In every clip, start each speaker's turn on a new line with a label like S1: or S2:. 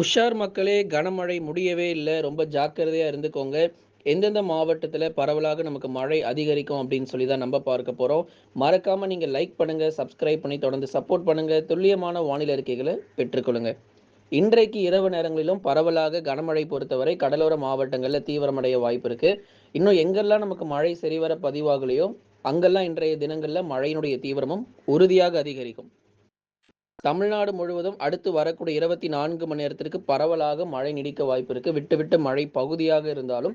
S1: உஷார் மக்களே கனமழை முடியவே இல்லை. ரொம்ப ஜாக்கிரதையாக இருந்துக்கோங்க. எந்தெந்த மாவட்டத்தில் பரவலாக நமக்கு மழை அதிகரிக்கும் அப்படின்னு சொல்லி தான் நம்ம பார்க்க போகிறோம் மறக்காமல் நீங்கள் லைக் பண்ணுங்கள் சப்ஸ்கிரைப் பண்ணி தொடர்ந்து சப்போர்ட் பண்ணுங்கள் துல்லியமான வானிலை அறிக்கைகளை பெற்றுக்கொள்ளுங்க இன்றைக்கு இரவு நேரங்களிலும் பரவலாக கனமழை பொறுத்தவரை கடலோர மாவட்டங்களில் தீவிரமடைய வாய்ப்பு இருக்கு. இன்னும் எங்கெல்லாம் நமக்கு மழை சரிவர பதிவாகலையோ அங்கெல்லாம் இன்றைய தினங்களில் மழையினுடைய தீவிரமும் உறுதியாக அதிகரிக்கும். தமிழ்நாடு முழுவதும் அடுத்து வரக்கூடிய இருபத்தி நான்கு மணி நேரத்திற்கு பரவலாக மழை நீடிக்க வாய்ப்பு இருக்கு. விட்டு விட்டு மழை பகுதியாக இருந்தாலும்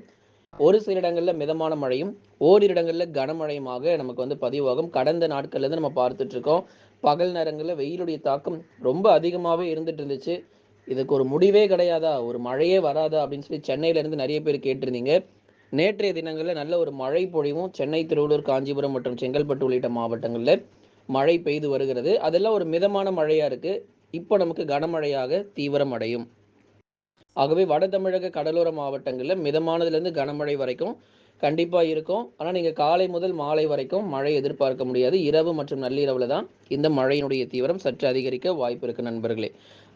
S1: ஒரு சில இடங்களில் மிதமான மழையும் ஓரிரு இடங்களில் கனமழையுமாக நமக்கு வந்து பதிவாகும். கடந்த நாட்கள்லேருந்து நம்ம பார்த்துட்டு இருக்கோம். பகல் நேரங்களில் வெயிலுடைய தாக்கம் ரொம்ப அதிகமாகவே இருந்துட்டு இருந்துச்சு. இதுக்கு ஒரு முடிவே கிடையாதா? ஒரு மழையே வராதா? அப்படின்னு சொல்லி சென்னையிலேருந்து நிறைய பேர் கேட்டிருந்தீங்க. நேற்றைய தினங்களில் நல்ல ஒரு மழை பொழிவும் சென்னை திருவள்ளூர் காஞ்சிபுரம் மற்றும் செங்கல்பட்டு உள்ளிட்ட மாவட்டங்களில் மழை பெய்து வருகிறது. அதெல்லாம் ஒரு மிதமான மழையா இருக்கு. இப்போ நமக்கு கனமழையாக தீவிரம் அடையும் ஆகவே வட தமிழக கடலோர மாவட்டங்களில் மிதமானதுலேருந்து கனமழை வரைக்கும் கண்டிப்பாக இருக்கும். ஆனால் நீங்கள் காலை முதல் மாலை வரைக்கும் மழை எதிர்பார்க்க முடியாது. இரவு மற்றும் நள்ளிரவில் தான் இந்த மழையினுடைய தீவிரம் சற்று அதிகரிக்க வாய்ப்பு இருக்குது நண்பர்களே.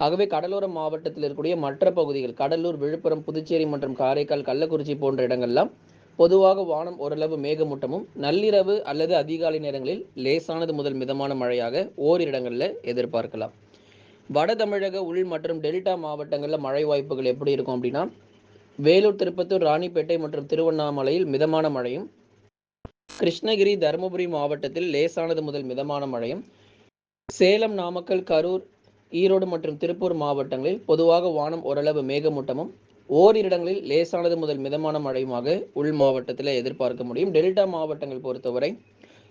S1: ஆகவே கடலோர மாவட்டத்தில் இருக்கக்கூடிய மற்ற பகுதிகள் கடலூர் விழுப்புரம் புதுச்சேரி மற்றும் காரைக்கால் கள்ளக்குறிச்சி போன்ற இடங்கள்லாம் பொதுவாக வானம் ஓரளவு மேகமூட்டமும் நள்ளிரவு அல்லது அதிகாலை நேரங்களில் லேசானது முதல் மிதமான மழையாக ஓரிடங்களில் எதிர்பார்க்கலாம். வட தமிழக உள் மற்றும் டெல்டா மாவட்டங்களில் மழை வாய்ப்புகள் எப்படி இருக்கும் அப்படின்னா வேலூர் திருப்பத்தூர் ராணிப்பேட்டை மற்றும் திருவண்ணாமலையில் மிதமான மழையும் கிருஷ்ணகிரி தருமபுரி மாவட்டத்தில் லேசானது முதல் மிதமான மழையும் சேலம் நாமக்கல் கரூர் ஈரோடு மற்றும் திருப்பூர் மாவட்டங்களில் பொதுவாக வானம் ஓரளவு மேகமூட்டமும் ஓரிரு இடங்களில் லேசானது முதல் மிதமான மழையுமாக உள் மாவட்டத்தில் எதிர்பார்க்க முடியும். டெல்டா மாவட்டங்கள் பொறுத்தவரை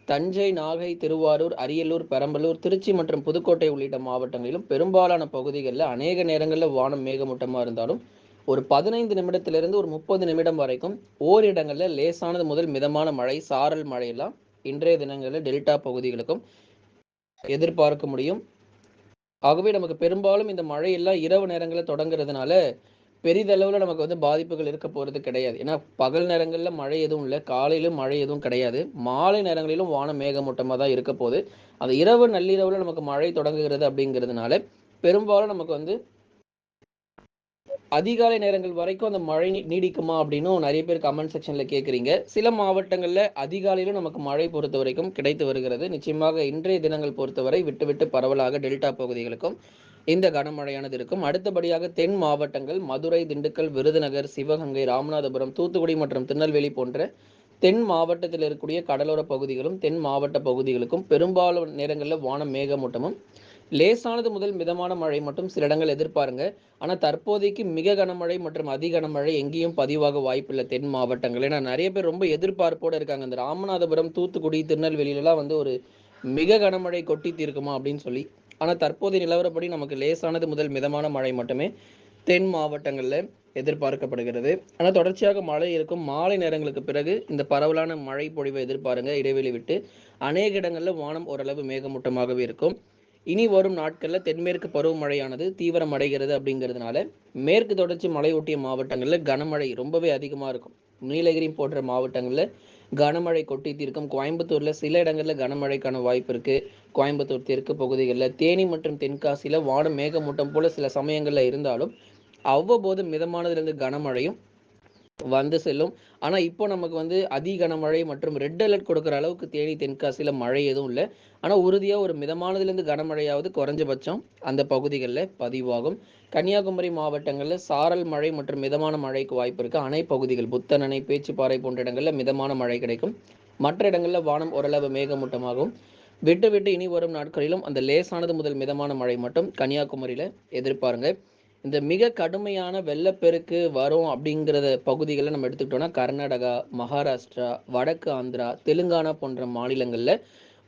S1: தஞ்சை நாகை திருவாரூர் அரியலூர் பெரம்பலூர் திருச்சி மற்றும் புதுக்கோட்டை உள்ளிட்ட மாவட்டங்களிலும் பெரும்பாலான பகுதிகளில் அநேக நேரங்களில் வானம் மேகமூட்டமாக இருந்தாலும் ஒரு பதினைந்து நிமிடத்திலிருந்து ஒரு முப்பது நிமிடம் வரைக்கும் ஓரிடங்களில் லேசானது முதல் மிதமான மழை சாரல் மழையெல்லாம் இன்றைய தினங்களில் டெல்டா பகுதிகளுக்கும் எதிர்பார்க்க முடியும். ஆகவே நமக்கு பெரும்பாலும் இந்த மழையெல்லாம் இரவு நேரங்களில் தொடங்குறதுனால பெரிதளவில் நமக்கு வந்து பாதிப்புகள் இருக்க போகிறது கிடையாது. ஏன்னா பகல் நேரங்களில் மழை எதுவும் இல்லை காலையிலும் மழை எதுவும் கிடையாது. மாலை நேரங்களிலும் வானம் மேகமூட்டமாக தான் இருக்க போகுது. அந்த இரவு நள்ளிரவில் நமக்கு மழை தொடங்குகிறது அப்படிங்கிறதுனால பெரும்பாலும் நமக்கு வந்து அதிகாலை நேரங்கள் வரைக்கும் அந்த மழை நீடிக்குமா அப்படின்னு நிறைய பேர் கமெண்ட் செக்ஷன்ல கேட்குறீங்க சில மாவட்டங்களில் அதிகாலையிலும் நமக்கு மழை பொறுத்த வரைக்கும் கிடைத்து வருகிறது. நிச்சயமாக இன்றைய தினங்கள் பொறுத்தவரை விட்டு விட்டு பரவலாக டெல்டா பகுதிகளுக்கும் இந்த கனமழையானது இருக்கும். அடுத்தபடியாக தென் மாவட்டங்கள் மதுரை திண்டுக்கல் விருதுநகர் சிவகங்கை ராமநாதபுரம் தூத்துக்குடி மற்றும் திருநெல்வேலி போன்ற தென் மாவட்டத்தில் இருக்கக்கூடிய கடலோர பகுதிகளும் தென் மாவட்ட பகுதிகளுக்கும் பெரும்பாலும் நேரங்களில் வானம் மேகமூட்டமும் லேசானது முதல் மிதமான மழை மட்டும் சில இடங்கள் எதிர்பாருங்க. ஆனால் தற்போதைக்கு மிக கனமழை மற்றும் அதி கனமழை எங்கேயும் பதிவாக வாய்ப்பில்லை. தென் மாவட்டங்கள் ஏன்னா நிறைய பேர் ரொம்ப எதிர்பார்ப்போடு இருக்காங்க. இந்த ராமநாதபுரம் தூத்துக்குடி திருநெல்வேலியிலலாம் வந்து ஒரு மிக கனமழை கொட்டி தீர்க்குமா அப்படின்னு சொல்லி. ஆனால் தற்போதைய நிலவரப்படி நமக்கு லேசானது முதல் மிதமான மழை மட்டுமே தென் மாவட்டங்களில் எதிர்பார்க்கப்படுகிறது. ஆனால் தொடர்ச்சியாக மழை இருக்கும் மாலை நேரங்களுக்கு பிறகு இந்த பரவலான மழை பொழிவை எதிர்பாருங்க. இடைவெளி விட்டு அநேக இடங்களில் வானம் ஓரளவு மேகமூட்டமாகவே இருக்கும். இனி வரும் நாட்களில் தென்மேற்கு பருவமழையானது தீவிரம் அடைகிறது அப்படிங்கிறதுனால மேற்கு தொடர்ச்சி மலையொட்டிய மாவட்டங்களில் கனமழை ரொம்பவே அதிகமாக இருக்கும். நீலகிரி போன்ற மாவட்டங்களில் கனமழை கொட்டி தீர்க்கும். கோயம்புத்தூரில் சில இடங்களில் கனமழைக்கான வாய்ப்பு இருக்குது கோயம்புத்தூர் தெற்கு பகுதிகளில் தேனி மற்றும் தென்காசியில் வானம் மேகமூட்டம் போல சில சமயங்களில் இருந்தாலும் அவ்வப்போது மிதமானதுலேருந்து கனமழையும் வந்து செல்லும். ஆனால் இப்போ நமக்கு வந்து அதி கனமழை மற்றும் ரெட் அலர்ட் கொடுக்குற அளவுக்கு தேனி தென்காசியில் மழை எதுவும் இல்லை. ஆனால் உறுதியாக ஒரு மிதமானதுலேருந்து கனமழையாவது குறைஞ்சபட்சம் அந்த பகுதிகளில் பதிவாகும். கன்னியாகுமரி மாவட்டங்களில் சாரல் மழை மற்றும் மிதமான மழைக்கு வாய்ப்பு இருக்குது அணை பகுதிகள் புத்தன் அணை பேச்சுப்பாறை போன்ற இடங்களில் மிதமான மழை கிடைக்கும். மற்ற இடங்களில் வானம் ஓரளவு மேகமூட்டமாகும். விட்டு விட்டு இனி வரும் நாட்களிலும் அந்த லேசானது முதல் மிதமான மழை மட்டும் கன்னியாகுமரியில் எதிர்பாருங்க. இந்த மிக கடுமையான வெள்ளப்பெருக்கு வரும் அப்படிங்கிறத பகுதிகளை நம்ம எடுத்துக்கிட்டோம்னா கர்நாடகா மகாராஷ்டிரா வடக்கு ஆந்திரா தெலுங்கானா போன்ற மாநிலங்களில்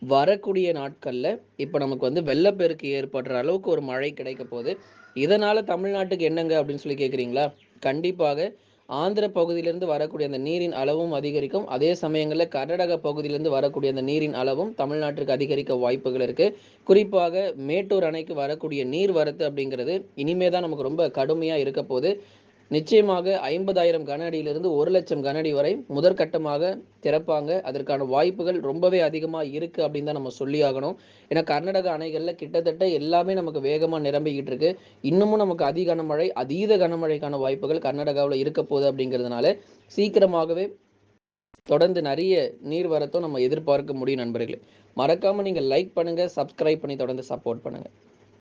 S1: வரக்கூடிய நாட்களில் இப்போ நமக்கு வந்து வெள்ளப்பெருக்கு ஏற்படுற அளவுக்கு ஒரு மழை கிடைக்க போகுது. இதனால் தமிழ்நாட்டுக்கு என்னங்க அப்படின்னு சொல்லி கேட்குறீங்களா கண்டிப்பாக ஆந்திர பகுதியிலிருந்து வரக்கூடிய அந்த நீரின் அளவும் அதிகரிக்கும். அதே சமயங்களில் கர்நாடக பகுதியிலிருந்து வரக்கூடிய அந்த நீரின் அளவும் தமிழ்நாட்டிற்கு அதிகரிக்க வாய்ப்புகள் இருக்கு. குறிப்பாக மேட்டூர் அணைக்கு வரக்கூடிய நீர் வரத்து அப்படிங்கிறது இனிமே தான் நமக்கு ரொம்ப கடுமையாக இருக்க போது நிச்சயமாக ஐம்பதாயிரம் கன அடியிலிருந்து ஒரு லட்சம் கன அடி வரை முதற்கட்டமாக திறப்பாங்க. அதற்கான வாய்ப்புகள் ரொம்பவே அதிகமாக இருக்குது அப்படின்னு தான் நம்ம சொல்லி ஆகணும். ஏன்னா கர்நாடக அணைகளில் கிட்டத்தட்ட எல்லாமே நமக்கு வேகமாக நிரம்பிக்கிட்டு இருக்கு. இன்னமும் நமக்கு அதி கனமழை அதீத கனமழைக்கான வாய்ப்புகள் கர்நாடகாவில் இருக்க போகுது அப்படிங்கிறதுனால சீக்கிரமாகவே தொடர்ந்து நிறைய நீர் வரத்தும் நம்ம எதிர்பார்க்க முடியும் நண்பர்களே. மறக்காமல் நீங்கள் லைக் பண்ணுங்கள் சப்ஸ்கிரைப் பண்ணி தொடர்ந்து சப்போர்ட் பண்ணுங்கள்